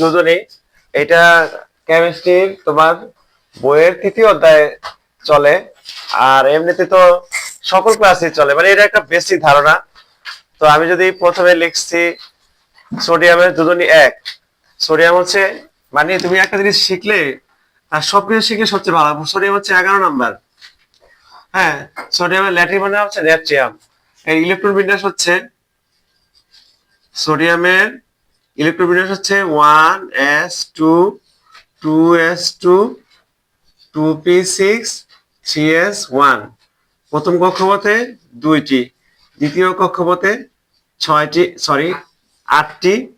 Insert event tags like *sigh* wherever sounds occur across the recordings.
যোজনী এটা কেমিস্ট্রির তোমার বইয়ের তৃতীয় অধ্যায়ে চলে, আর এমনিতে তো সকল ক্লাসে চলে। মানে এটা একটা বেসিক ধারণা। তো আমি যদি প্রথমে লিখছি সোডিয়ামের যোজনী এক। সোডিয়াম হচ্ছে মানে তুমি একটা জিনিস শিখলে, আর সবকিছু শিখলে সবচেয়ে ভালো। সোডিয়াম হচ্ছে এগারো নাম্বার। হ্যাঁ সোডিয়ামের ল্যাটিন মানে হচ্ছে ন্যাট্রিয়াম এর ইলেকট্রন বিন্যাস হচ্ছে সোডিয়ামের ইলেকট্রন বিন্যাস হচ্ছে one S two two S two two P six three S one প্রথম কক্ষপথে দুইটি, দ্বিতীয় কক্ষপথে ছয়টি সরি আটটি,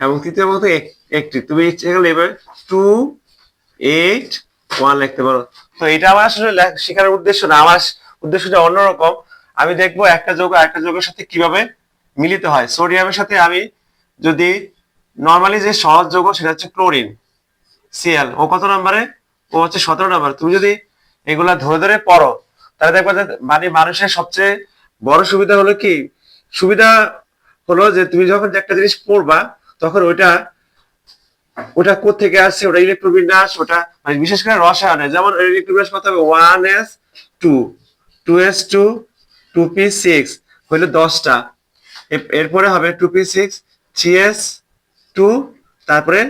এবং তৃতীয় এক- একটি। তুমি ইচ্ছে এবার টু এইট ওয়ান লিখতে পারো। তো এটা আমার আসলে শেখার উদ্দেশ্য না। আমার উদ্দেশ্যটা অন্যরকম। আমি দেখব একটা যৌগ আরেকটা যোগের সাথে কীভাবে মিলিত হয়। সোডিয়ামের সাথে আমি যদি নর্মালি যে সহজ যৌগ সেটা হচ্ছে ক্লোরিন সিএল ও কত নম্বরে? ও হচ্ছে সতেরো নম্বর। তুমি যদি এগুলা ধরে ধরে পড়ো, তাহলে দেখবা যে মানে মানুষের সবচেয়ে বড় সুবিধা হলো কি? সুবিধা হলো যে তুমি যখন একটা জিনিস পড়বা, তখন ওইটা ওটা কোথেকে আসছে? ওটা ইলেকট্রন বিন্যাস ওটা মানে বিশেষ করে রসায়নে। যেমন ইলেকট্রন বিন্যাস হবে one S two two S two two P six হইল দশটা। এরপরে হবে two P six three S two তারপরে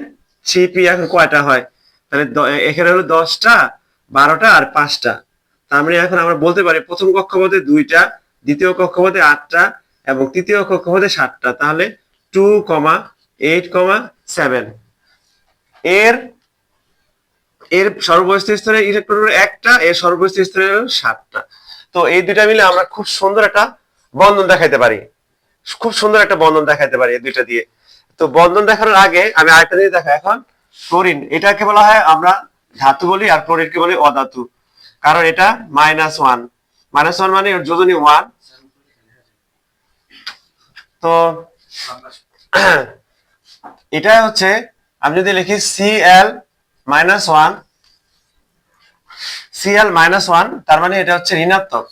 থ্রি পি এখন কয়টা হয়? তাহলে এখানে হলো দশটা, বারোটা আর পাঁচটা। তার মানে এখন আমরা বলতে পারি প্রথম কক্ষ কক্ষপথে দুইটা, দ্বিতীয় কক্ষ কক্ষপথে আটটা এবং তৃতীয় কক্ষ কক্ষপথে সাতটা। তাহলে two comma eight comma seven এর এর সর্বস্থ স্তরে ইলেকট্রন একটা, এর সর্বস্থ স্তরে হলো সাতটা। তো এই দুইটা মিলে আমরা খুব সুন্দর একটা বন্ধন দেখাইতে পারি। খুব সুন্দর একটা বন্ধন দেখাইতে পারি দুইটা দিয়ে। তো বন্ধন দেখানোর আগে আমি আরেকটা জিনিস দেখা এখন ক্লোরিন, এটাকে বলা হয় আমরা ধাতু বলি আর ক্লোরিনকে বলি অধাতু। কারণ এটা মাইনাস ওয়ান মাইনাস ওয়ান মানে যোজনী ওয়ান তো *clears throat* এটা হচ্ছে, আমি যদি লিখি C L minus one C L minus one তার মানে এটা হচ্ছে ঋণাত্মক।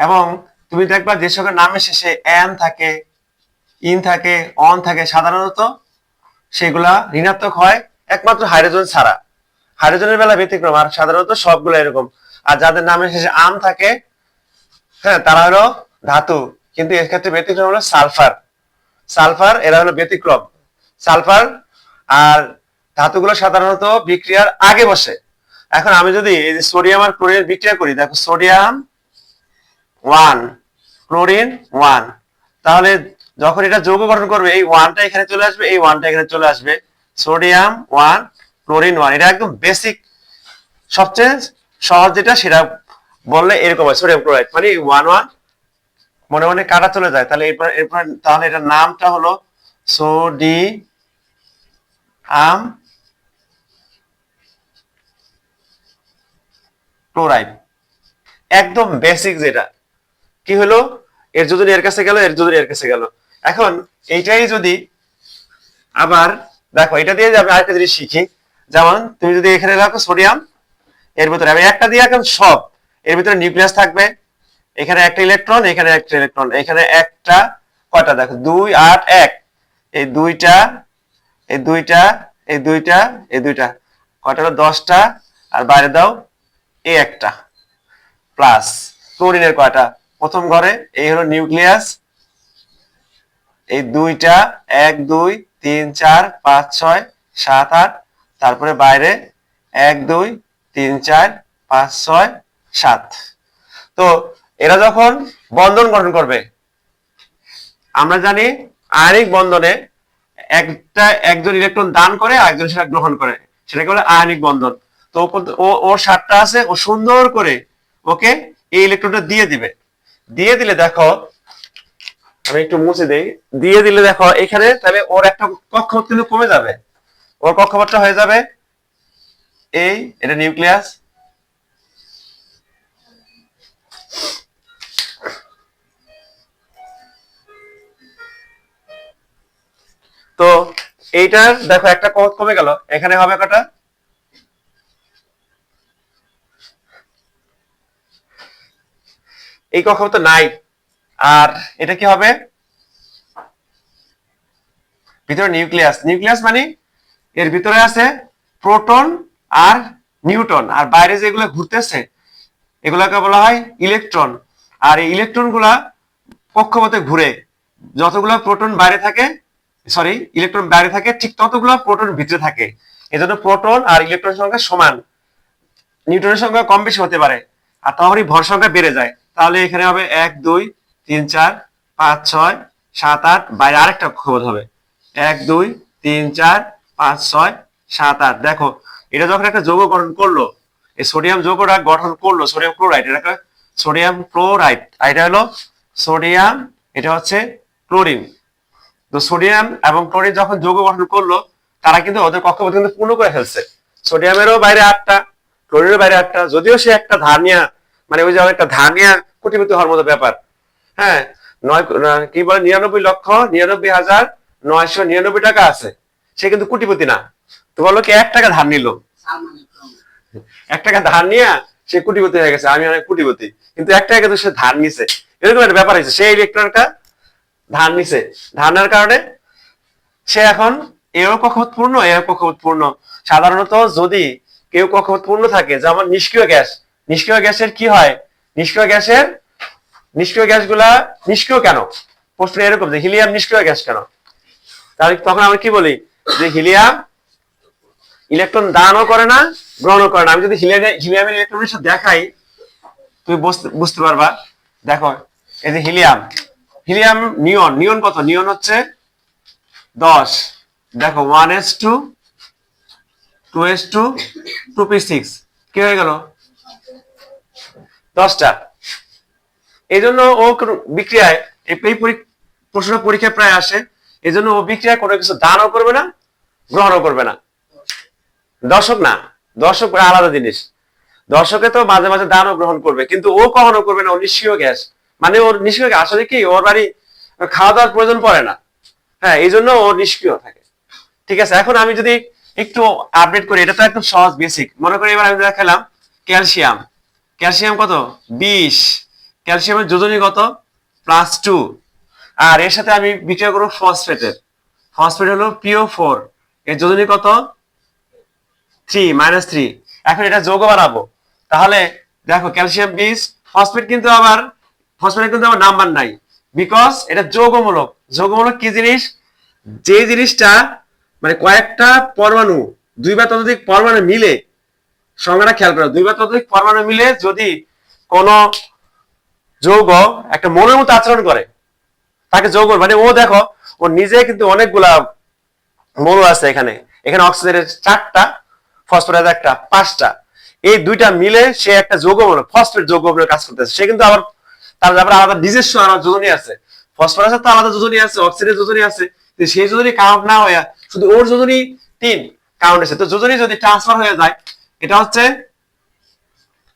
এবং তুমি দেখবা যে সকল নামের শেষে এন থাকে, ইন থাকে, অন থাকে, সাধারণত সেগুলা ঋণাত্মক হয় একমাত্র হাইড্রোজেন ছাড়া। হাইড্রোজেনের বেলা ব্যতিক্রম, আর সাধারণত সবগুলো এরকম। আর যাদের নামের শেষে আম থাকে হ্যাঁ তারা হলো ধাতু। কিন্তু এর ক্ষেত্রে ব্যতিক্রম হলো সালফার। সালফার, এরা হলো ব্যতিক্রম। সালফার আর ধাতুগুলো সাধারণত বিক্রিয়ার আগে বসে। এখন আমি যদি এই যে সোডিয়াম আর ক্লোরিন বিক্রিয়া করি, দেখো সোডিয়াম ওয়ান, ক্লোরিন ওয়ান। তাহলে যখন এটা যৌগ গঠন করবে, এই ওয়ানটা এখানে চলে আসবে, এই ওয়ানটা এখানে চলে আসবে। Sodium one, chlorine one. এটা একদম বেসিক সবচেয়ে সহজ যেটা, সেটা বললে এরকম হয়, সোডিয়াম ক্লোরাইড। মানে ওয়ান ওয়ান মনে মনে কাটা চলে যায়। তাহলে এরপর এরপর, তাহলে এটার নামটা হলো সোডি আম ক্লোরাইড। একদম বেসিক যেটা। কি হলো? এর যদি এর কাছে গেল এর যদি এর কাছে গেল। এখন এইটাই যদি আবার দেখো, এটা দিয়ে যাবে আরেকটা জিনিস শিখি। যেমন তুমি যদি এখানে রাখো সোডিয়াম, এর ভিতরে আমি একটা দিয়ে এখন সব, এর ভিতরে নিউক্লিয়াস থাকবে, এখানে একটা ইলেকট্রন, এখানে একটা ইলেকট্রন, এখানে একটা কয়টা? দেখো, দুই, আট, এক। এই দুইটা এই দুইটা এই দুইটা এই দুইটা। কয়টা হলো? দশটা। আর বাইরে দাও এই একটা। প্লাস ক্লোরিনের কয়টা? প্রথম ঘরে, এই হলো নিউক্লিয়াস। এই দুইটা, এক, দুই, তিন, চার, পাঁচ, ছয়, সাত, আট, তারপরে বাইরে, এক, দুই, তিন, চার, পাঁচ, ছয়, সাত। তো এরা যখন বন্ধন গঠন করবে, আমরা জানি আয়নিক বন্ধনে একটা, একজন ইলেকট্রন দান করে, আরেকজন সেটা গ্রহণ করে। সেটাকে বলে আয়নিক বন্ধন। তো ও- ওর সাতটা আছে, ও সুন্দর করে ওকে এই ইলেকট্রনটা দিয়ে দিবে। দিয়ে দিলে দেখো, আমি একটু মুছে দেই। দিয়ে দিলে দেখো, এখানে তাহলে ওর একটা কক্ষপথ কিন্তু কমে যাবে। ওর কক্ষপথটা হয়ে যাবে এই, এটা নিউক্লিয়াস। তো এইটার দেখো একটা কমে গেল। এখানে হবে কটা? এই কক্ষপথ নাই। আর এটা কি হবে? ভিতরে নিউক্লিয়াস। নিউক্লিয়াস মানে এর ভিতরে আছে প্রোটন আর নিউটন। আর বাইরে যেগুলো ঘুরতেছে, এগুলাকে বলা হয় ইলেকট্রন। আর এই ইলেকট্রনগুলা কক্ষপথে ঘুরে, যতগুলো প্রোটন বাইরে থাকে, সরি, ইলেকট্রন বাইরে থাকে, ঠিক ততগুলো প্রোটন ভিতরে থাকে। এজন্য প্রোটন আর ইলেকট্রন সংখ্যা সমান। নিউটনের সংখ্যা কম বেশি হতে পারে, আর তখনই ভর সংখ্যা বেড়ে যায়। তাহলে এখানে হবে এক, দুই, তিন, চার, পাঁচ, ছয়, সাত, আট, বাইরে আরেকটা কক্ষপথ হবে। এক, দুই, তিন, চার, পাঁচ, ছয়, সাত, আট। দেখো, এটা যখন একটা যৌগ গঠন করল, এই সোডিয়াম যৌগটা গঠন করল, সোডিয়াম ক্লোরাইড, এটা সোডিয়াম ক্লোরাইড। এটা হলো সোডিয়াম, এটা হচ্ছে ক্লোরিন। তো সোডিয়াম এবং ক্লোরিন যখন যৌগ গঠন করল, তারা কিন্তু ওদের কক্ষপথ কিন্তু পূর্ণ করে ফেলছে। সোডিয়ামেরও বাইরে আটটা, ক্লোরিনের বাইরে আটটা, যদিও সে একটা ধানিয়া মানে ওই যে একটা ধানিয়া কোটিপতি হওয়ার মতো ব্যাপার। হ্যাঁ নয় কি বলে, নিরানব্বই লক্ষ নিরানব্বই হাজার নয়শো নিরানব্বই টাকা আছে। সে কিন্তু কোটিপতি না। তো বলল কি এক টাকা ধার নিল? এক টাকা ধার নিয়ে সে কোটিপতি হয়ে গেছে, আমি অনেক কোটিপতি কিন্তু এক টাকা কিন্তু সে ধার নিছে। এরকম একটা ব্যাপার হয়েছে সেই ইলেকট্রনটা ধার নিছে। ধার নেওয়ার কারণে সে এখন এও কক্ষপথ পূর্ণ এও কক্ষপথ পূর্ণ সাধারণত যদি কেউ কক্ষপথ পূর্ণ থাকে যেমন নিষ্ক্রিয় গ্যাস নিষ্ক্রিয় গ্যাসের কি হয়? নিষ্ক্রিয় গ্যাসের, নিষ্ক্রিয় গ্যাসগুলা নিষ্ক্রিয় কেন? প্রশ্ন এরকম যে হিলিয়াম নিষ্ক্রিয় গ্যাস কেন? তাহলে তখন আমরা কি বলি? যে হিলিয়াম ইলেকট্রন দানও করে না, গ্রহণও করে না। আমি যদি হিলিয়াম, হিলিয়ামের ইলেকট্রনের সাথে দেখাই, তুমি বুঝতে পারবা? দেখো, এই যে হিলিয়াম হিলিয়াম নিয়ন নিয়ন কত? নিয়ন হচ্ছে দশ। দেখো one S two two S two two P six কি হয়ে গেল? দশটা। এই জন্য ও বিক্রিয়ায় প্রশ্ন পরীক্ষা প্রায় আসে। এই জন্য ও বিক্রিয়ায় কোনো কিছু দানও করবে না, গ্রহণও করবে না। দর্শক না, দর্শক আলাদা জিনিস। দর্শকে তো মাঝে মাঝে দানও গ্রহণ করবে, কিন্তু ও কখনো করবে না, ও নিষ্ক্রিয় গ্যাস। মানে ওর নিষ্ক্রিয় আসলে কি, ওর বাড়ি খাওয়া দাওয়ার প্রয়োজন পড়ে না। হ্যাঁ এই জন্য ও নিষ্ক্রিয় থাকে। ঠিক আছে, এখন আমি যদি একটু আপডেট করি, এটা তো একদম সহজ বেসিক মনে করি এবার আমি দেখালাম ক্যালসিয়াম। ক্যালসিয়াম কত? বিশ। ক্যালসিয়ামের যোজনী কত? Plus two. আর এর সাথে আমি বিক্রিয়া করব ফসফেটের। ফসফেট হলো পিও ফোর এর যোজনী কত? Three, minus three. এখন এটা যোগ বানাবো। তাহলে দেখো, ক্যালসিয়াম বিশ ফসফেট কিন্তু আবার ফসফেটের কিন্তু আমার নাম্বার নাই। বিকজ এটা যৌগমূলক। যৌগমূলক কি জিনিস? যে জিনিসটা মানে কয়েকটা পরমাণু, দুই বা ততোধিক পরমাণু মিলে সংজ্ঞাটা খেয়াল করো, দুই বা ততোধিক পরমাণু মিলে যদি কোন যৌগ একটা মনের মতো আচরণ করে, তাকে যৌগ মানে ও দেখো, ও নিজে কিন্তু অনেকগুলা মৌল আছে এখানে। এখানে অক্সিজেনের চারটা ফসফরাস একটা, পাঁচটা। এই দুইটা মিলে সে একটা যৌগমূল ফসফেট যৌগমূলের কাজ করতেছে। সে কিন্তু আবার তার আবার আলাদা নিজস্ব আলাদা যোজনী আছে। ফসফরাসের তো আলাদা যোজনী আছে, অক্সিজেনের যোজনী আছে। সেই যোজনী কাউন্ট না হয়ে শুধু ওর যোজনী তিন কাউন্ট আছে তো যোজনী যদি ট্রান্সফার হয়ে যায় এটা হচ্ছে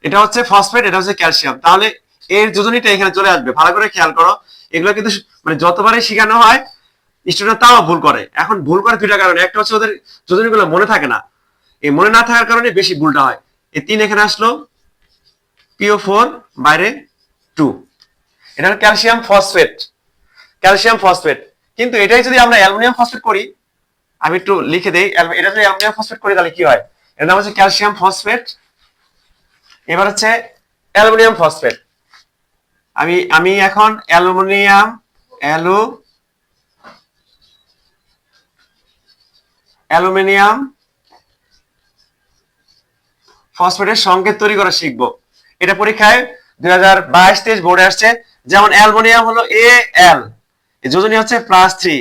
এটা হচ্ছে ফসফেট এটা হচ্ছে ক্যালসিয়াম তাহলে এর যোজনীটা এখানে চলে আসবে। ভালো করে খেয়াল করো। এগুলো কিন্তু মানে যতবারই শেখানো হয় স্টুডেন্ট তাও ভুল করে। এখন ভুল করে দুইটা কারণে। একটা হচ্ছে ওদের যোজনীগুলো মনে থাকে না। এই মনে না থাকার কারণে বেশি ভুলটা হয়। এই তিন এখানে আসলো পিও ফোর বাইরে টু এটা হলো ক্যালসিয়াম ফসফেট ক্যালসিয়াম ফসফেট কিন্তু এটাই যদি আমরা অ্যালুমিনিয়াম ফসফেট করি, আমি একটু লিখে দেই। এটা যদি অ্যালুমিনিয়াম ফসফেট করি, তাহলে কি হয়? এর নাম হচ্ছে ক্যালসিয়াম ফসফেট। এবার হচ্ছে অ্যালুমিনিয়াম ফসফেট। আমি আমি এখন অ্যালুমিনিয়াম, অ্যালু, অ্যালুমিনিয়াম ফসফেটের সংকেত তৈরি করা শিখব। এটা পরীক্ষায় দুই হাজার বাইশ তেইশ বোর্ডে আসছে। যেমন অ্যালুমিনিয়াম হলো এ এল এই যোজনী হচ্ছে প্লাস থ্রি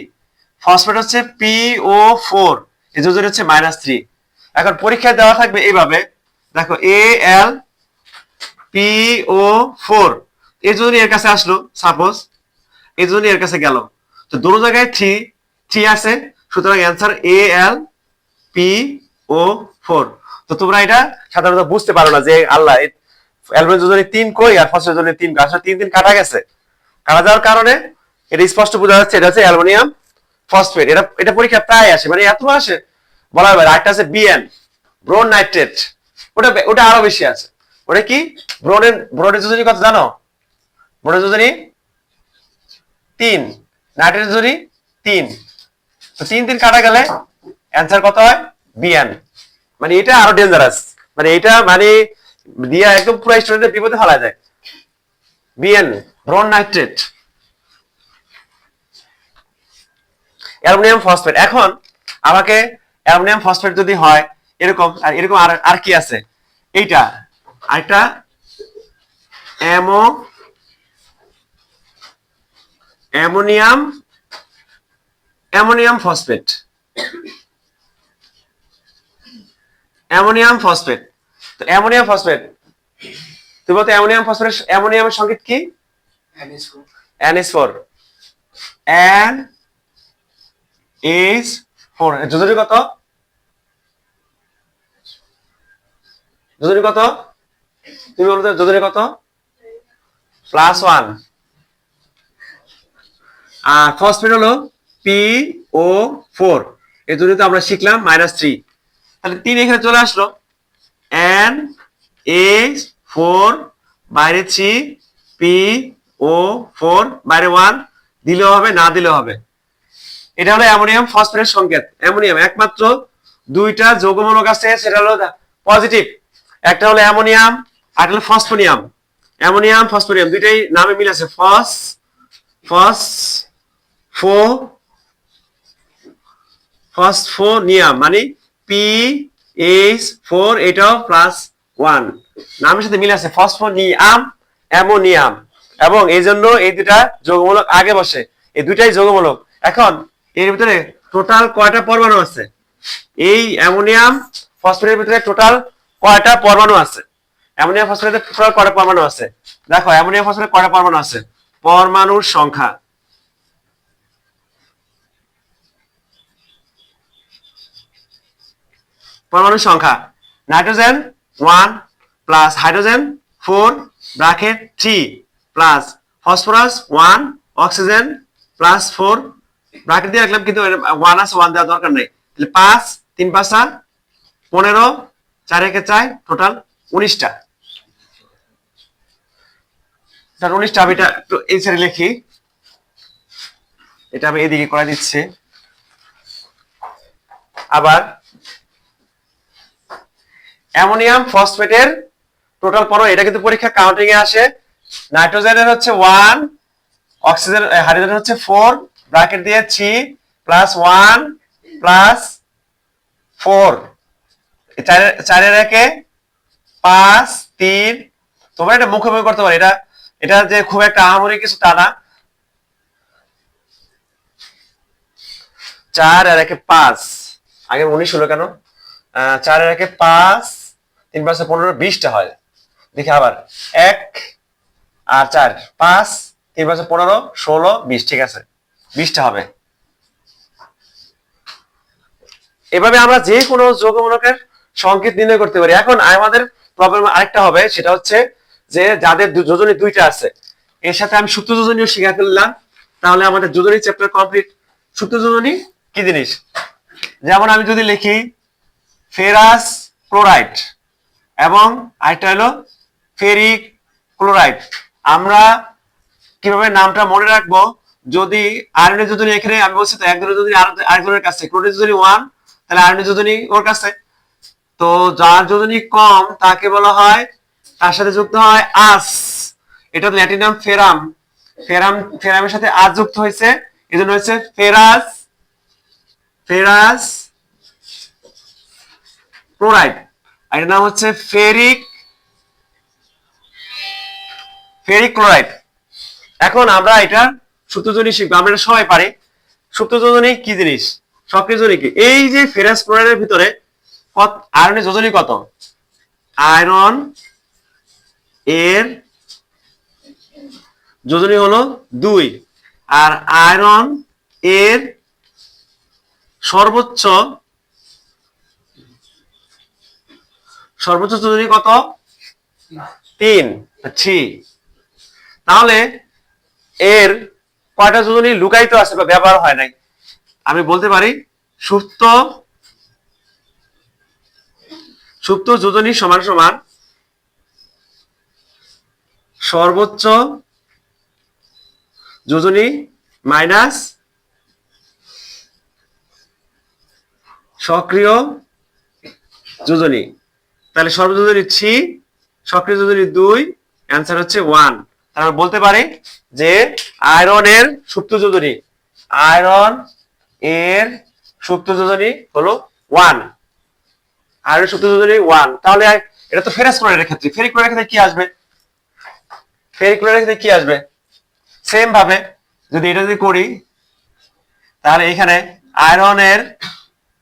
ফসফেট হচ্ছে পি ও ফোর এই যোজনী হচ্ছে মাইনাস থ্রি এখন পরীক্ষায় দেওয়া থাকবে এইভাবে। দেখো এ এল পি ও ফোর এই যোজনী এর কাছে আসলো সাপোজ এই যোজনী এর কাছে গেল। তো দুটো জায়গায় থ্রি থ্রি আছে। সুতরাং answer A L P O four তো তোমরা এটা সাধারণত বুঝতে পারো না যে, আল্লাহ তিন কই আর ফসল যোজনী তিন? আসলে তিন তিন কাটা গেছে। কাটা যাওয়ার কারণে এটা স্পষ্ট বোঝা যাচ্ছে, এটা হচ্ছে অ্যালুমিনিয়াম ফসফেট। এটা এটা পরীক্ষা প্রায় আসে মানে এত আসে। বলা হয় আরেকটা আছে বিএন ব্রোন নাইট্রেট ওটা ওটা আরও বেশি আছে। ওটা কি? ব্রোনের ব্রোনের যোজনী কত জানো? ব্রোনের যোজনী তিন। নাইট্রেট যোজনী তিন। তো তিন তিন কাটা গেলে অ্যান্সার কত হয়? বিএন মানে এটা আরও ডেঞ্জারাস মানে এটা মানে দিয়া একদম পুরো স্টুডেন্টের বিপদে ফেলা যায়। BN boron nitrate aluminium phosphate. এখন আমাকে অ্যালুমিনিয়াম ফসফেট যদি হয় এরকম আর এরকম আর আর কি আছে? এইটা আরেকটা ammo ammonium ammonium phosphate. Ammonium phosphate. তো অ্যামোনিয়াম ফসফেট। তুমি বলতো অ্যামোনিয়াম ফসফেট অ্যামোনিয়ামের সংকেত কি? NH4 N is 4 যোজনী কত? যোজনী কত? তুমি বলতে যোজনী কত? প্লাস ওয়ান আর ফসফেট হলো পি ও ফোর এর জন্য তো আমরা শিখলাম মাইনাস থ্রি তাহলে তিন এখানে চলে আসলো। এন এইচ ফোর বাইরে থ্রি পি ও ফোর বাইরে ওয়ান দিলেও হবে, না দিলেও হবে। এটা হলো অ্যামোনিয়াম ফসফেটের সংকেত। অ্যামোনিয়াম একমাত্র দুইটা যৌগমূলক আছে, সেটা হলো পজিটিভ একটা হলো অ্যামোনিয়াম, আর হলো ফসফোনিয়াম। অ্যামোনিয়াম, ফসফোনিয়াম দুইটাই নামে মিল আছে। ফস ফস, ফো, ফসফোনিয়াম মানে পি এইচ ফোর, এটাও প্লাস ওয়ান নামের সাথে মিল আছে ফসফোনিয়াম, অ্যামোনিয়াম। এবং এই জন্য এই দুটা যৌগমূলক আগে বসে। এই দুটাই যৌগমূলক। এখন এর ভিতরে টোটাল কয়টা পরমাণু আছে? এই অ্যামোনিয়াম, ফসফেটের ভিতরে টোটাল কয়টা পরমাণু আছে? অ্যামোনিয়াম, ফসফেটের টোটাল কয়টা পরমাণু আছে? দেখো, অ্যামোনিয়াম, ফসফেটের কয়টা পরমাণু আছে? পরমাণুর সংখ্যা। পরমাণুর সংখ্যা, nitrogen one plus hydrogen four bracket three plus phosphorus one, oxygen plus four bracket দিয়ে রাখলাম, কিন্তু ওয়ান আছে ওয়ান দেওয়ার দরকার নেই। তাহলে পাঁচ, তিন পাঁচটা পনেরো, চার একে চাই টোটাল উনিশটা। উনিশটা, আমি এটা একটু এই সাইডে লিখি। এটা আমি এদিকে করে দিচ্ছি। আবার অ্যামোনিয়াম ফসফেটের টোটাল পর এটা কিন্তু পরীক্ষা কাউন্টিং এ আসে। নাইট্রোজেনের হচ্ছে ওয়ান অক্সিজেন হাইড্রোজেন হচ্ছে ফোর ব্র্যাকেট দিয়ে three plus one plus four চারের একে পাঁচ, তিন, তোমরা এটা মুখে মুখে করতে পারো। এটা এটা যে খুব একটা আহামরি কিছু তা না। চার আর একে পাঁচ। আগে উনিশ হলো কেন? চার আর একে পাঁচ, তিন পাঁচে পনেরো, বিশটা হয়। দেখি আবার। এক আর চার, পাঁচ, তিন পাঁচে পনেরো, ষোলো, বিশ। ঠিক আছে। বিশটা হবে। এভাবে আমরা যে কোনো যৌগমূলকের সংকেত নির্ণয় করতে পারি। এখন আমাদের প্রবলেম আরেকটা হবে, সেটা হচ্ছে যে যাদের যোজনী দুইটা আছে, এর সাথে আমি সুপ্ত যোজনীও শিখে ফেললাম। তাহলে আমাদের যোজনী চ্যাপ্টার কমপ্লিট সুপ্ত যোজনী কি জিনিস? যেমন আমি যদি লিখি ফেরাস ক্লোরাইড এবং আরেকটা হলো ফেরিক ক্লোরাইড আমরা কীভাবে নামটা মনে রাখব? যদি আয়রনের যোজনী এখানে আমি বলছি, তো একজনের যোজনী আর- আরেকজনের কাছে। ক্লোরিনের যোজনী ওয়ান তাহলে আয়রনের যোজনী ওর কাছে। তো যার যোজনী কম, তাকে বলা হয়, তার সাথে যুক্ত হয় আস। এটা ল্যাটিন নাম ফেরাম। ফেরাম, ফেরামের সাথে আজ যুক্ত হয়েছে। এই জন্য হচ্ছে ফেরাস ফেরাস ক্লোরাইড এটার নাম হচ্ছে ফেরিক ফেরিক ক্লোরাইড। এখন আমরা এটা সূত্রজনী শিখব আমরা সবাই পারি। সূত্রজনী কি জিনিস? সক্রিয় কি? এই যে ফেরাস ক্লোরাইডের ভিতরে কত আয়রনের যোজনী কত? আয়রন এর যোজনী হলো দুই। আর আয়রন এর সর্বোচ্চ সর্বোচ্চ যোজনী কত? তিন। থ্রি তাহলে এর কয়টা যোজনী লুকায়িত আছে বা ব্যবহার হয় নাই? আমি বলতে পারি, সুপ্ত সুপ্ত যোজনী সমান সমান সর্বোচ্চ যোজনী মাইনাস সক্রিয় যোজনী। তাহলে সর্বযোজনী ছি, সক্রিয় যোজনী দুই, অ্যান্সার হচ্ছে ওয়ান তাহলে বলতে পারি যে আয়রনের সুপ্ত যোজনী আয়রন এর সুপ্ত যোজনী হলো ওয়ান আয়রন সুপ্ত যোজনী ওয়ান তাহলে এটা তো ফেরাস ক্লোরাইডের ক্ষেত্রে। ফেরিক ক্লোরাইডের ক্ষেত্রে কি আসবে? ফেরিক ক্লোরাইডের ক্ষেত্রে কি আসবে? সেম ভাবে যদি এটা যদি করি, তাহলে এখানে আয়রনের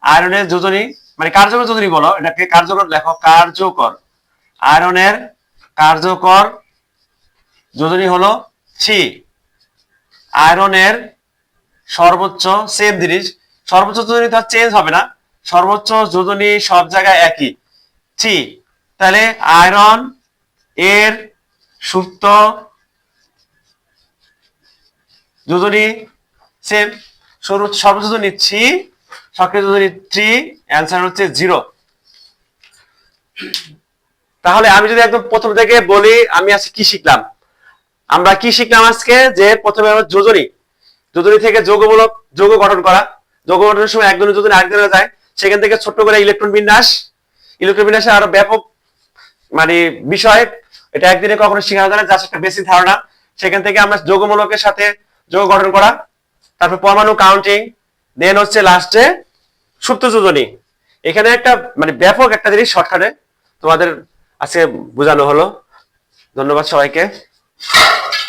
আয়রনের যোজনী মানে কার্যকর যোজনী বলো, এটাকে কার্যকর লেখো, কার্যকর। আয়রনের কার্যকর যোজনী হলো ছি আয়রনের সর্বোচ্চ সেম জিনিস। সর্বোচ্চ যোজনী তো চেঞ্জ হবে না। সর্বোচ্চ যোজনী সব জায়গায় একই। ছি তাহলে আয়রন এর সুপ্ত যোজনী সেম সর্বোচ্চ যোজনী থ্রি সক্রিয় যোজনী থ্রি অ্যান্সার হচ্ছে জিরো তাহলে আমি যদি একদম প্রথম থেকে বলি, আমি আজকে কি শিখলাম? আমরা কি শিখলাম আজকে? যে প্রথমে আমরা যোজনী। যোজনী থেকে যৌগমূলক যৌগ গঠন করা। যৌগ গঠনের সময় একজনের যোজনী আরেকজনের যায়। সেখান থেকে ছোট্ট করে ইলেকট্রন বিন্যাস। ইলেকট্রন বিন্যাসে আরও ব্যাপক মানে বিষয়। এটা একদিনে কখনো শেখানো যায় না একটা বেশি ধারণা। সেখান থেকে আমরা যৌগমূলকের সাথে যৌগ গঠন করা। তারপর পরমাণু কাউন্টিং দেন হচ্ছে লাস্টে সুপ্ত যোজনী। এখানে একটা মানে ব্যাপক একটা জিনিস শর্টকাটে তোমাদের আজকে বোঝানো হলো। ধন্যবাদ সবাইকে। Thank *laughs* you.